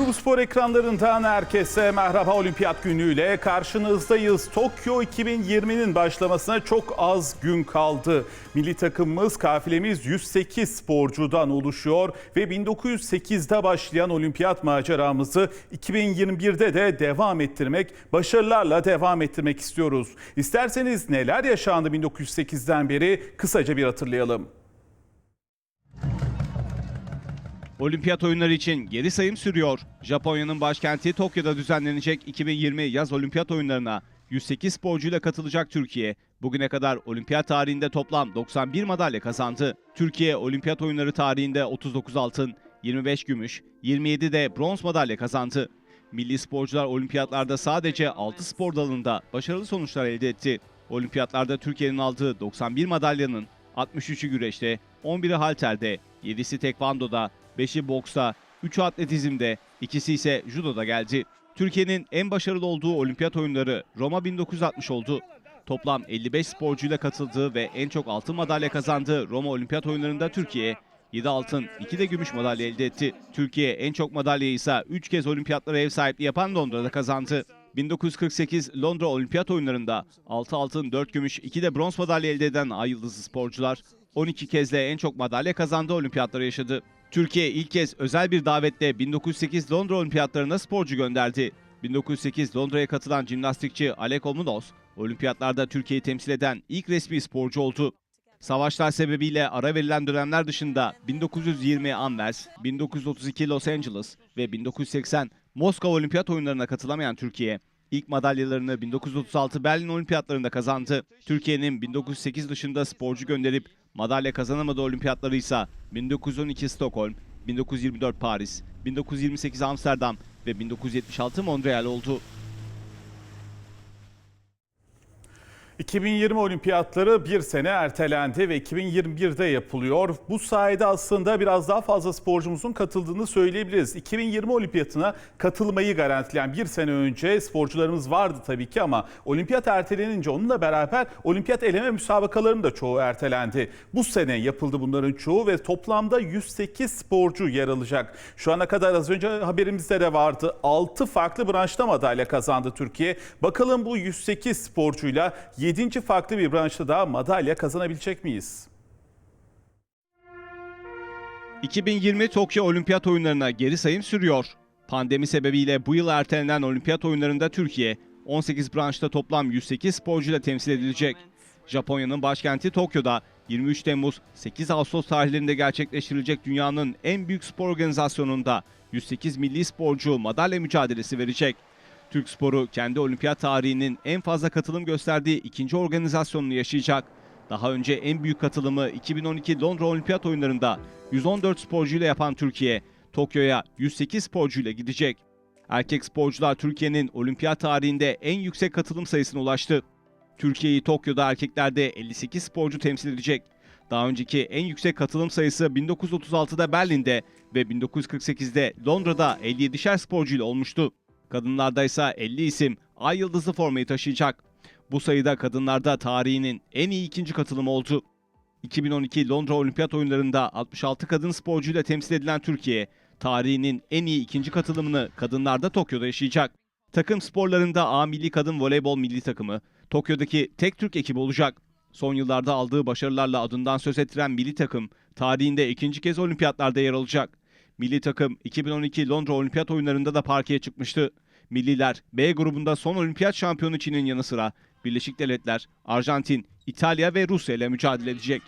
TV Bu Spor ekranlarından herkese merhaba olimpiyat günüyle karşınızdayız. Tokyo 2020'nin başlamasına çok az gün kaldı. Milli takımımız kafilemiz 108 sporcudan oluşuyor ve 1908'de başlayan olimpiyat maceramızı 2021'de de devam ettirmek, başarılarla devam ettirmek istiyoruz. İsterseniz neler yaşandı 1908'den beri kısaca bir hatırlayalım. Olimpiyat oyunları için geri sayım sürüyor. Japonya'nın başkenti Tokyo'da düzenlenecek 2020 yaz olimpiyat oyunlarına 108 sporcuyla katılacak Türkiye. Bugüne kadar olimpiyat tarihinde toplam 91 madalya kazandı. Türkiye olimpiyat oyunları tarihinde 39 altın, 25 gümüş, 27 de bronz madalya kazandı. Milli sporcular olimpiyatlarda sadece 6 spor dalında başarılı sonuçlar elde etti. Olimpiyatlarda Türkiye'nin aldığı 91 madalyanın 63'ü güreşte, 11'i halterde, 7'si tekvandoda, 5'i boksta, 3'ü atletizmde, ikisi ise judoda geldi. Türkiye'nin en başarılı olduğu olimpiyat oyunları Roma 1960 oldu. Toplam 55 sporcuyla katıldığı ve en çok altın madalya kazandığı Roma Olimpiyat Oyunları'nda Türkiye 7 altın, 2 de gümüş madalya elde etti. Türkiye en çok madalyayı ise 3 kez olimpiyatlara ev sahipliği yapan Londra'da kazandı. 1948 Londra Olimpiyat Oyunları'nda 6 altın, 4 gümüş, 2 de bronz madalya elde eden ay yıldızlı sporcular 12 kez de en çok madalya kazandığı olimpiyatları yaşadı. Türkiye ilk kez özel bir davetle 1908 Londra Olimpiyatlarına sporcu gönderdi. 1908 Londra'ya katılan jimnastikçi Alek Omunos, olimpiyatlarda Türkiye'yi temsil eden ilk resmi sporcu oldu. Savaşlar sebebiyle ara verilen dönemler dışında 1920 Anvers, 1932 Los Angeles ve 1980 Moskova Olimpiyat Oyunlarına katılamayan Türkiye, ilk madalyalarını 1936 Berlin Olimpiyatlarında kazandı. Türkiye'nin 1908 dışında sporcu gönderip madalya kazanamadığı olimpiyatları ise 1912 Stockholm, 1924 Paris, 1928 Amsterdam ve 1976 Montreal oldu. 2020 olimpiyatları bir sene ertelendi ve 2021'de yapılıyor. Bu sayede aslında biraz daha fazla sporcumuzun katıldığını söyleyebiliriz. 2020 olimpiyatına katılmayı garantileyen bir sene önce sporcularımız vardı tabii ki ama olimpiyat ertelenince onunla beraber olimpiyat eleme müsabakalarının da çoğu ertelendi. Bu sene yapıldı bunların çoğu ve toplamda 108 sporcu yer alacak. Şu ana kadar az önce haberimizde de vardı. 6 farklı branşta madalya kazandı Türkiye. Bakalım bu 108 sporcuyla 7. farklı bir branşta daha madalya kazanabilecek miyiz? 2020 Tokyo Olimpiyat Oyunlarına geri sayım sürüyor. Pandemi sebebiyle bu yıl ertelenen Olimpiyat Oyunlarında Türkiye 18 branşta toplam 108 sporcuyla temsil edilecek. Japonya'nın başkenti Tokyo'da 23 Temmuz 8 Ağustos tarihlerinde gerçekleştirilecek dünyanın en büyük spor organizasyonunda 108 milli sporcu madalya mücadelesi verecek. Türk sporu kendi olimpiyat tarihinin en fazla katılım gösterdiği ikinci organizasyonunu yaşayacak. Daha önce en büyük katılımı 2012 Londra Olimpiyat Oyunları'nda 114 sporcuyla yapan Türkiye, Tokyo'ya 108 sporcuyla gidecek. Erkek sporcular Türkiye'nin olimpiyat tarihinde en yüksek katılım sayısına ulaştı. Türkiye'yi Tokyo'da erkeklerde 58 sporcu temsil edecek. Daha önceki en yüksek katılım sayısı 1936'da Berlin'de ve 1948'de Londra'da 57'şer sporcuyla olmuştu. Kadınlarda ise 50 isim ay yıldızı formayı taşıyacak. Bu sayıda kadınlarda tarihinin en iyi ikinci katılımı oldu. 2012 Londra Olimpiyat Oyunları'nda 66 kadın sporcuyla temsil edilen Türkiye, tarihinin en iyi ikinci katılımını kadınlarda Tokyo'da yaşayacak. Takım sporlarında A Milli Kadın Voleybol Milli Takımı, Tokyo'daki tek Türk ekibi olacak. Son yıllarda aldığı başarılarla adından söz ettiren milli takım, tarihinde ikinci kez olimpiyatlarda yer alacak. Milli takım 2012 Londra Olimpiyat Oyunları'nda da parkeye çıkmıştı. Milliler B grubunda son olimpiyat şampiyonu Çin'in yanı sıra Birleşik Devletler, Arjantin, İtalya ve Rusya ile mücadele edecek.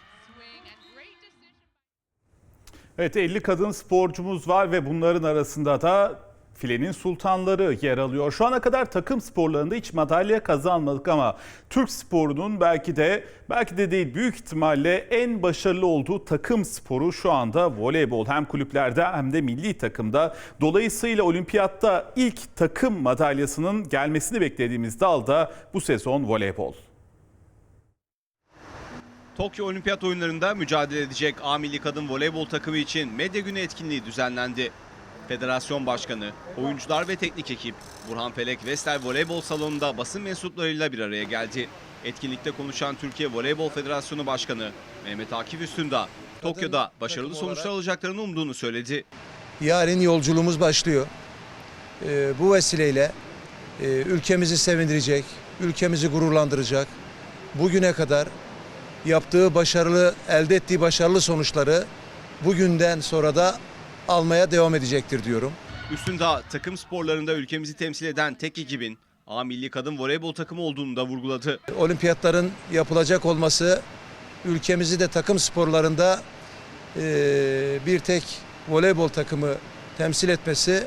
Evet 50 kadın sporcumuz var ve bunların arasında da filenin sultanları yer alıyor. Şu ana kadar takım sporlarında hiç madalya kazanmadık ama Türk sporunun belki de belki de değil büyük ihtimalle en başarılı olduğu takım sporu şu anda voleybol. Hem kulüplerde hem de milli takımda. Dolayısıyla olimpiyatta ilk takım madalyasının gelmesini beklediğimiz dalda bu sezon voleybol. Tokyo Olimpiyat Oyunları'nda mücadele edecek A Milli Kadın Voleybol takımı için medya günü etkinliği düzenlendi. Federasyon Başkanı, oyuncular ve teknik ekip Burhan Felek Vestel Voleybol Salonu'nda basın mensuplarıyla bir araya geldi. Etkinlikte konuşan Türkiye Voleybol Federasyonu Başkanı Mehmet Akif Üstündağ, Tokyo'da başarılı sonuçlar alacaklarını umduğunu söyledi. Yarın yolculuğumuz başlıyor. e, bu vesileyle e, ülkemizi sevindirecek, ülkemizi gururlandıracak. Bugüne kadar yaptığı başarılı, elde ettiği başarılı sonuçları bugünden sonra da almaya devam edecektir diyorum. Üstündağ takım sporlarında ülkemizi temsil eden tek ekibin A milli kadın voleybol takımı olduğunu da vurguladı. Olimpiyatların yapılacak olması ülkemizi de takım sporlarında e, bir tek voleybol takımı temsil etmesi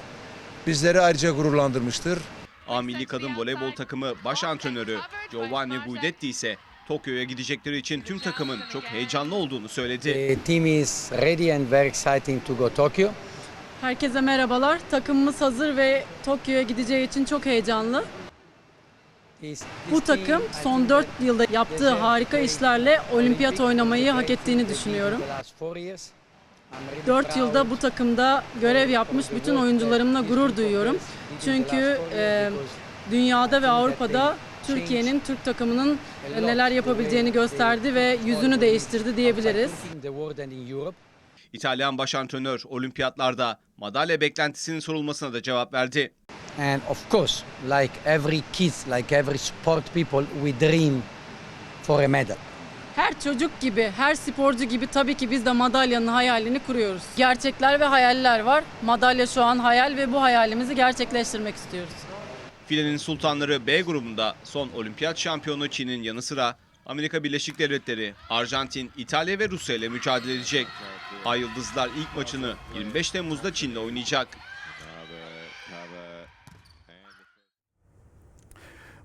bizleri ayrıca gururlandırmıştır. A milli kadın voleybol takımı baş antrenörü Giovanni Guidetti ise Tokyo'ya gidecekleri için tüm takımın çok heyecanlı olduğunu söyledi. The team is ready and very exciting to go Tokyo. Herkese merhabalar. Takımımız hazır ve Tokyo'ya gideceği için çok heyecanlı. Bu takım son think 4 they yılda yaptığı harika işlerle olimpiyat oynamayı hak ettiğini düşünüyorum. in the last four years. I'm really 4 proud yılda bu takımda görev yapmış bütün oyuncularımla gurur duyuyorum. Çünkü e, dünyada ve Avrupa'da Türkiye'nin Türk takımının neler yapabileceğini gösterdi ve yüzünü değiştirdi diyebiliriz. İtalyan baş antrenör olimpiyatlarda madalya beklentisinin sorulmasına da cevap verdi. And of course, like every kids, like every sport people, we dream for a medal. Her çocuk gibi, her sporcu gibi tabii ki biz de madalyanın hayalini kuruyoruz. Gerçekler ve hayaller var. Madalya şu an hayal ve bu hayalimizi gerçekleştirmek istiyoruz. Filenin sultanları B grubunda son olimpiyat şampiyonu Çin'in yanı sıra Amerika Birleşik Devletleri, Arjantin, İtalya ve Rusya ile mücadele edecek. Ay Yıldızlar ilk maçını 25 Temmuz'da Çin'le oynayacak.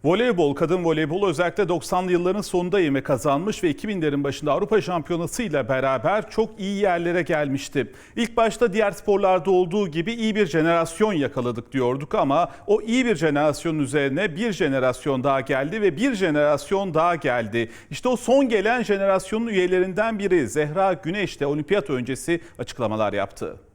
Voleybol, kadın voleybol özellikle 90'lı yılların sonunda ivme kazanmış ve 2000'lerin başında Avrupa Şampiyonası ile beraber çok iyi yerlere gelmişti. İlk başta diğer sporlarda olduğu gibi iyi bir jenerasyon yakaladık diyorduk ama o iyi bir jenerasyonun üzerine bir jenerasyon daha geldi ve bir jenerasyon daha geldi. İşte o son gelen jenerasyonun üyelerinden biri Zehra Güneş de olimpiyat öncesi açıklamalar yaptı.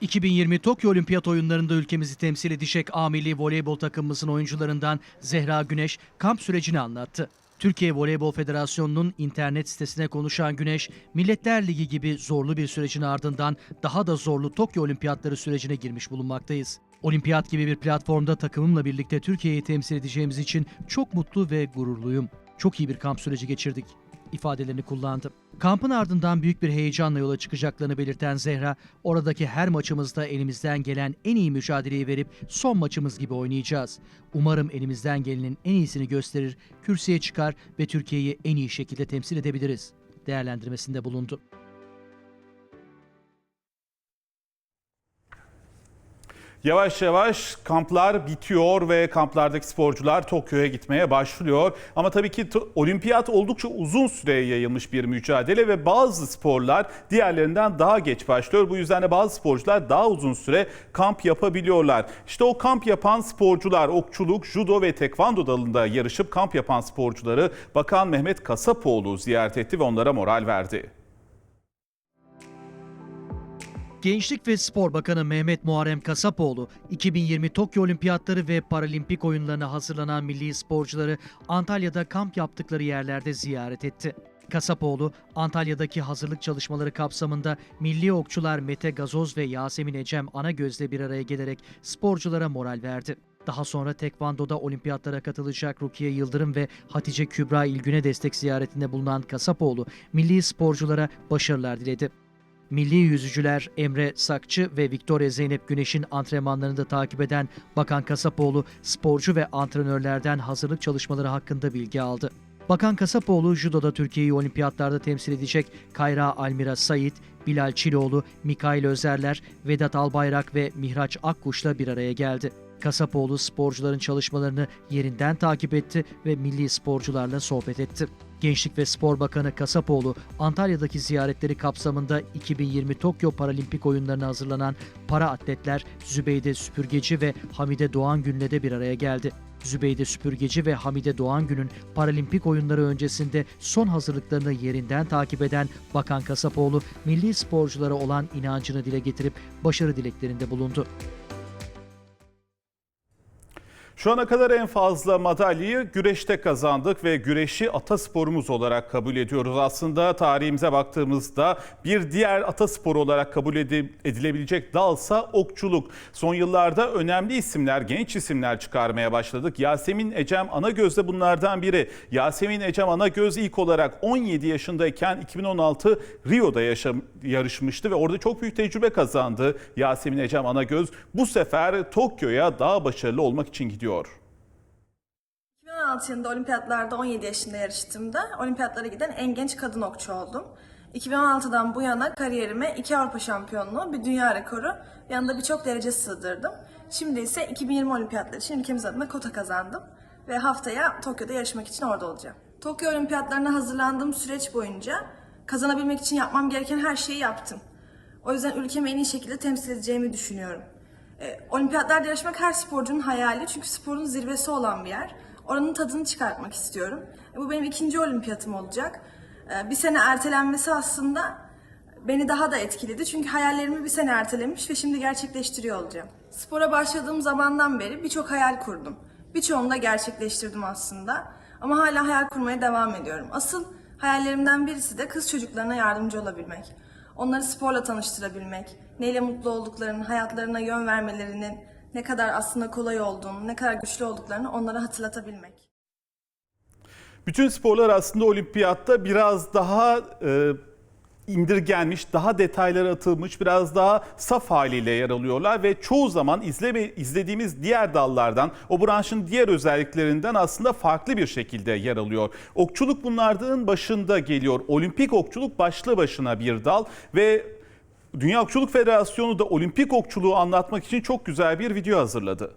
2020 Tokyo Olimpiyat Oyunları'nda ülkemizi temsil edecek A milli voleybol takımımızın oyuncularından Zehra Güneş kamp sürecini anlattı. Türkiye Voleybol Federasyonu'nun internet sitesine konuşan Güneş, Milletler Ligi gibi zorlu bir sürecin ardından daha da zorlu Tokyo Olimpiyatları sürecine girmiş bulunmaktayız. Olimpiyat gibi bir platformda takımımla birlikte Türkiye'yi temsil edeceğimiz için çok mutlu ve gururluyum. Çok iyi bir kamp süreci geçirdik ifadelerini kullandı. Kampın ardından büyük bir heyecanla yola çıkacaklarını belirten Zehra, oradaki her maçımızda elimizden gelen en iyi mücadeleyi verip son maçımız gibi oynayacağız. Umarım elimizden gelenin en iyisini gösterir, kürsüye çıkar ve Türkiye'yi en iyi şekilde temsil edebiliriz. Değerlendirmesinde bulundu. Yavaş yavaş kamplar bitiyor ve kamplardaki sporcular Tokyo'ya gitmeye başlıyor. Ama tabii ki olimpiyat oldukça uzun süreye yayılmış bir mücadele ve bazı sporlar diğerlerinden daha geç başlıyor. Bu yüzden de bazı sporcular daha uzun süre kamp yapabiliyorlar. İşte o kamp yapan sporcular okçuluk, judo ve tekvando dalında yarışıp kamp yapan sporcuları Bakan Mehmet Kasapoğlu ziyaret etti ve onlara moral verdi. Gençlik ve Spor Bakanı Mehmet Muharrem Kasapoğlu, 2020 Tokyo Olimpiyatları ve Paralimpik oyunlarına hazırlanan milli sporcuları Antalya'da kamp yaptıkları yerlerde ziyaret etti. Kasapoğlu, Antalya'daki hazırlık çalışmaları kapsamında milli okçular Mete Gazoz ve Yasemin Ecem Anagöz'le bir araya gelerek sporculara moral verdi. Daha sonra Tekvando'da olimpiyatlara katılacak Rukiye Yıldırım ve Hatice Kübra İlgün'e destek ziyaretinde bulunan Kasapoğlu, milli sporculara başarılar diledi. Milli yüzücüler Emre Sakçı ve Victoria Zeynep Güneş'in antrenmanlarını da takip eden Bakan Kasapoğlu, sporcu ve antrenörlerden hazırlık çalışmaları hakkında bilgi aldı. Bakan Kasapoğlu, judoda Türkiye'yi olimpiyatlarda temsil edecek Kayra Almira Sait, Bilal Çiloğlu, Mikail Özerler, Vedat Albayrak ve Mihraç Akkuş'la bir araya geldi. Kasapoğlu sporcuların çalışmalarını yerinden takip etti ve milli sporcularla sohbet etti. Gençlik ve Spor Bakanı Kasapoğlu, Antalya'daki ziyaretleri kapsamında 2020 Tokyo Paralimpik oyunlarına hazırlanan para atletler Zübeyde Süpürgeci ve Hamide Doğan Gün'le de bir araya geldi. Zübeyde Süpürgeci ve Hamide Doğan Gün'ün Paralimpik oyunları öncesinde son hazırlıklarını yerinden takip eden Bakan Kasapoğlu, milli sporculara olan inancını dile getirip başarı dileklerinde bulundu. Şu ana kadar en fazla madalyayı güreşte kazandık ve güreşi atasporumuz olarak kabul ediyoruz. Aslında tarihimize baktığımızda bir diğer ataspor olarak kabul edi- edilebilecek dalsa okçuluk. Son yıllarda önemli isimler, genç isimler çıkarmaya başladık. Yasemin Ecem Anagöz de bunlardan biri. Yasemin Ecem Anagöz ilk olarak 17 yaşındayken 2016 Rio'da yaşam, yarışmıştı ve orada çok büyük tecrübe kazandı. Yasemin Ecem Anagöz bu sefer Tokyo'ya daha başarılı olmak için gidiyor. 2016 yılında olimpiyatlarda 17 yaşında yarıştığımda olimpiyatlara giden en genç kadın okçu oldum. 2016'dan bu yana kariyerime iki Avrupa şampiyonluğu, bir dünya rekoru, yanında birçok derece sığdırdım. Şimdi ise 2020 olimpiyatları için ülkemiz adına kota kazandım ve haftaya Tokyo'da yarışmak için orada olacağım. Tokyo olimpiyatlarına hazırlandığım süreç boyunca kazanabilmek için yapmam gereken her şeyi yaptım. O yüzden ülkemi en iyi şekilde temsil edeceğimi düşünüyorum. E, olimpiyatlarda yarışmak her sporcunun hayali çünkü sporun zirvesi olan bir yer. Oranın tadını çıkartmak istiyorum. E, bu benim ikinci olimpiyatım olacak. E, bir sene ertelenmesi aslında beni daha da etkiledi. Çünkü hayallerimi bir sene ertelemiş ve şimdi gerçekleştiriyor olacağım. Spora başladığım zamandan beri birçok hayal kurdum. Birçoğunu da gerçekleştirdim aslında. Ama hala hayal kurmaya devam ediyorum. Asıl hayallerimden birisi de kız çocuklarına yardımcı olabilmek. Onları sporla tanıştırabilmek, neyle mutlu olduklarını, hayatlarına yön vermelerinin ne kadar aslında kolay olduğunu, ne kadar güçlü olduklarını onlara hatırlatabilmek. Bütün sporlar aslında olimpiyatta biraz daha e, indirgenmiş, daha detaylara atılmış, biraz daha saf haliyle yer alıyorlar ve çoğu zaman izleme, izlediğimiz diğer dallardan, o branşın diğer özelliklerinden aslında farklı bir şekilde yer alıyor. Okçuluk bunlardan başında geliyor. Olimpik okçuluk başlı başına bir dal ve Dünya Okçuluk Federasyonu da olimpik okçuluğu anlatmak için çok güzel bir video hazırladı.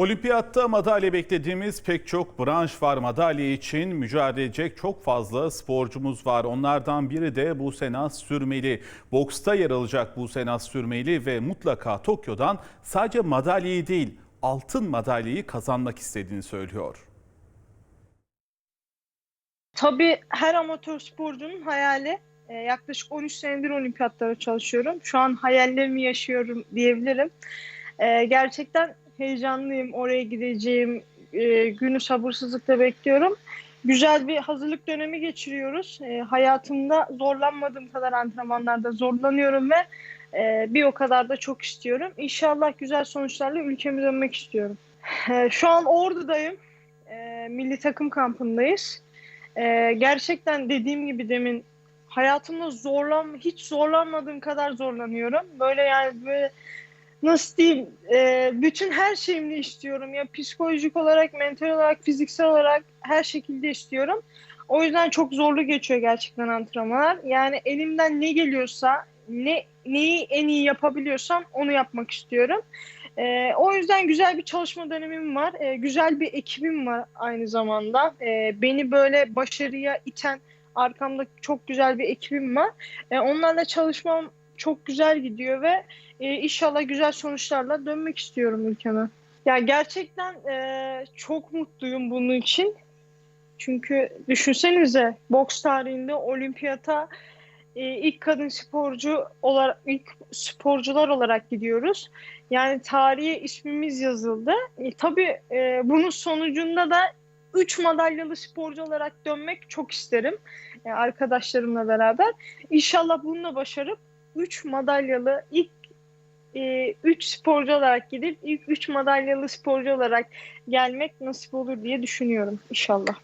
Olimpiyatta madalya beklediğimiz pek çok branş var. Madalya için mücadele edecek çok fazla sporcumuz var. Onlardan biri de Buse Naz Sürmeli. Boksta yer alacak Buse Naz Sürmeli ve mutlaka Tokyo'dan sadece madalyayı değil altın madalyayı kazanmak istediğini söylüyor. Tabii her amatör sporcunun hayali. Ee, yaklaşık 13 senedir olimpiyatlara çalışıyorum. Şu an hayallerimi yaşıyorum diyebilirim. Ee, gerçekten heyecanlıyım. Oraya gideceğim e, günü sabırsızlıkla bekliyorum. Güzel bir hazırlık dönemi geçiriyoruz. Ee, hayatımda zorlanmadığım kadar antrenmanlarda zorlanıyorum ve e, bir o kadar da çok istiyorum. İnşallah güzel sonuçlarla ülkeme dönmek istiyorum. Ee, şu an Ordu'dayım. Ee, milli takım kampındayız. Ee, gerçekten dediğim gibi demin hayatımda zorlan hiç zorlanmadığım kadar zorlanıyorum. Böyle yani böyle nasıl diyeyim e, bütün her şeyimle istiyorum ya psikolojik olarak, mental olarak, fiziksel olarak her şekilde istiyorum. O yüzden çok zorlu geçiyor gerçekten antrenmanlar. Yani elimden ne geliyorsa, ne neyi en iyi yapabiliyorsam onu yapmak istiyorum. Ee, o yüzden güzel bir çalışma dönemim var. Ee, güzel bir ekibim var aynı zamanda. Ee, beni böyle başarıya iten arkamda çok güzel bir ekibim var. Ee, onlarla çalışmam çok güzel gidiyor ve e, inşallah güzel sonuçlarla dönmek istiyorum ülkeme. Ya gerçekten e, çok mutluyum bunun için. Çünkü düşünsenize boks tarihinde olimpiyata e, ilk kadın sporcu olarak ilk sporcular olarak gidiyoruz. Yani tarihe ismimiz yazıldı. E, tabii e, bunun sonucunda da 3 madalyalı sporcu olarak dönmek çok isterim. E, arkadaşlarımla beraber. İnşallah bunu da başarıp 3 madalyalı ilk 3 sporcu olarak gidip ilk 3 madalyalı sporcu olarak gelmek nasip olur diye düşünüyorum inşallah.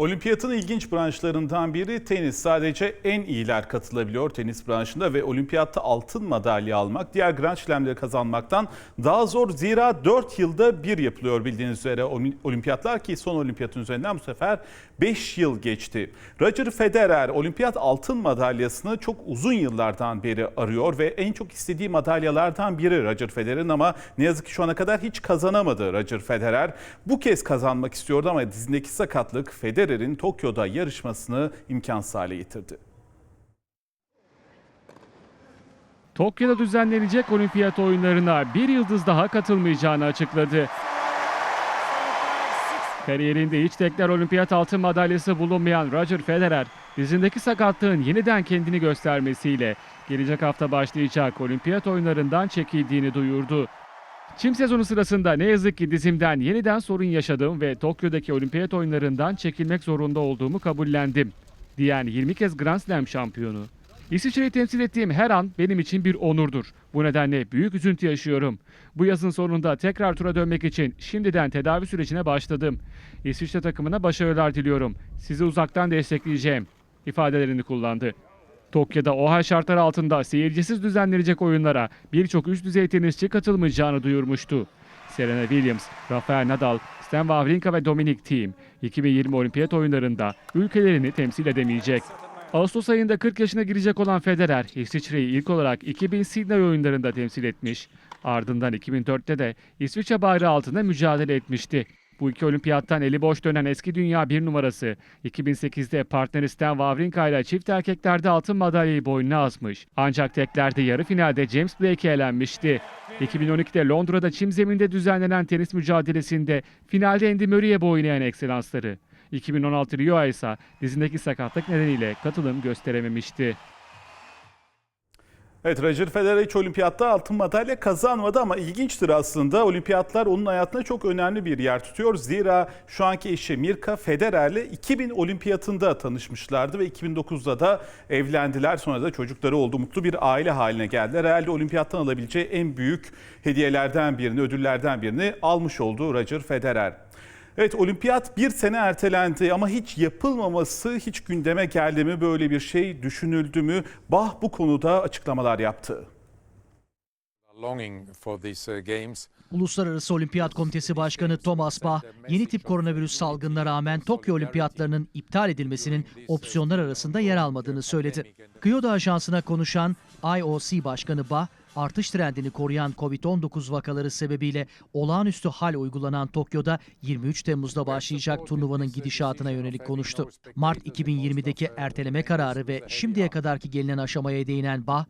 Olimpiyatın ilginç branşlarından biri tenis. Sadece en iyiler katılabiliyor tenis branşında ve olimpiyatta altın madalya almak diğer Grand Slam'leri kazanmaktan daha zor. Zira 4 yılda bir yapılıyor bildiğiniz üzere olimpiyatlar ki son olimpiyatın üzerinden bu sefer 5 yıl geçti. Roger Federer olimpiyat altın madalyasını çok uzun yıllardan beri arıyor ve en çok istediği madalyalardan biri Roger Federer'in ama ne yazık ki şu ana kadar hiç kazanamadı Roger Federer. Bu kez kazanmak istiyordu ama dizindeki sakatlık Federer Federer'in Tokyo'da yarışmasını imkansız hale getirdi. Tokyo'da düzenlenecek olimpiyat oyunlarına bir yıldız daha katılmayacağını açıkladı. Kariyerinde hiç tekrar olimpiyat altın madalyası bulunmayan Roger Federer, dizindeki sakatlığın yeniden kendini göstermesiyle gelecek hafta başlayacak olimpiyat oyunlarından çekildiğini duyurdu. Çim sezonu sırasında ne yazık ki dizimden yeniden sorun yaşadım ve Tokyo'daki olimpiyat oyunlarından çekilmek zorunda olduğumu kabullendim. Diyen 20 kez Grand Slam şampiyonu. İsviçre'yi temsil ettiğim her an benim için bir onurdur. Bu nedenle büyük üzüntü yaşıyorum. Bu yazın sonunda tekrar tura dönmek için şimdiden tedavi sürecine başladım. İsviçre takımına başarılar diliyorum. Sizi uzaktan destekleyeceğim ifadelerini kullandı. Tokyo'da OHA şartlar altında seyircisiz düzenlenecek oyunlara birçok üst düzey tenisçi katılmayacağını duyurmuştu. Serena Williams, Rafael Nadal, Stan Wawrinka ve Dominic Thiem 2020 Olimpiyat oyunlarında ülkelerini temsil edemeyecek. Ağustos ayında 40 yaşına girecek olan Federer, İsviçre'yi ilk olarak 2000 Sydney oyunlarında temsil etmiş. Ardından 2004'te de İsviçre bayrağı altında mücadele etmişti. Bu iki olimpiyattan eli boş dönen eski dünya bir numarası 2008'de partneri Stan Wawrinka ile çift erkeklerde altın madalyayı boynuna asmış. Ancak teklerde yarı finalde James Blake'e elenmişti. 2012'de Londra'da çim zeminde düzenlenen tenis mücadelesinde finalde Andy Murray'e eğen ekselansları. 2016 Rio ise dizindeki sakatlık nedeniyle katılım gösterememişti. Evet Roger Federer hiç olimpiyatta altın madalya kazanmadı ama ilginçtir aslında. Olimpiyatlar onun hayatında çok önemli bir yer tutuyor. Zira şu anki eşi Mirka Federer'le 2000 olimpiyatında tanışmışlardı ve 2009'da da evlendiler. Sonra da çocukları oldu. Mutlu bir aile haline geldiler. Herhalde olimpiyattan alabileceği en büyük hediyelerden birini, ödüllerden birini almış oldu Roger Federer. Evet olimpiyat bir sene ertelendi ama hiç yapılmaması hiç gündeme geldi mi böyle bir şey düşünüldü mü? Bah bu konuda açıklamalar yaptı. Uluslararası Olimpiyat Komitesi Başkanı Thomas Bach, yeni tip koronavirüs salgınına rağmen Tokyo Olimpiyatlarının iptal edilmesinin opsiyonlar arasında yer almadığını söyledi. Kyoto Ajansı'na konuşan IOC Başkanı Bach, artış trendini koruyan Covid-19 vakaları sebebiyle olağanüstü hal uygulanan Tokyo'da 23 Temmuz'da başlayacak turnuvanın gidişatına yönelik konuştu. Mart 2020'deki erteleme kararı ve şimdiye kadarki gelinen aşamaya değinen Bah,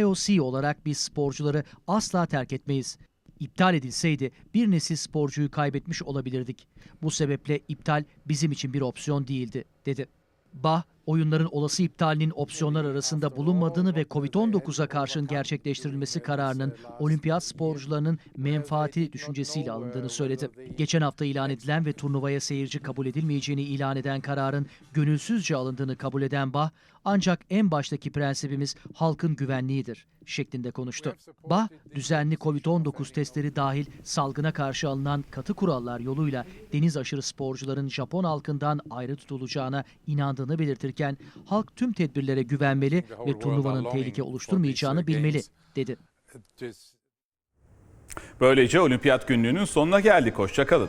IOC olarak biz sporcuları asla terk etmeyiz. İptal edilseydi bir nesil sporcuyu kaybetmiş olabilirdik. Bu sebeple iptal bizim için bir opsiyon değildi, dedi. Bah, oyunların olası iptalinin opsiyonlar arasında bulunmadığını ve Covid-19'a karşın gerçekleştirilmesi kararının olimpiyat sporcularının menfaati düşüncesiyle alındığını söyledi. Geçen hafta ilan edilen ve turnuvaya seyirci kabul edilmeyeceğini ilan eden kararın gönülsüzce alındığını kabul eden Bah, Ancak en baştaki prensibimiz halkın güvenliğidir şeklinde konuştu. Bah, düzenli Covid-19 testleri dahil salgına karşı alınan katı kurallar yoluyla deniz aşırı sporcuların Japon halkından ayrı tutulacağına inandığını belirtirken halk tüm tedbirlere güvenmeli ve turnuvanın tehlike oluşturmayacağını bilmeli dedi. Böylece olimpiyat günlüğünün sonuna geldik. Hoşçakalın.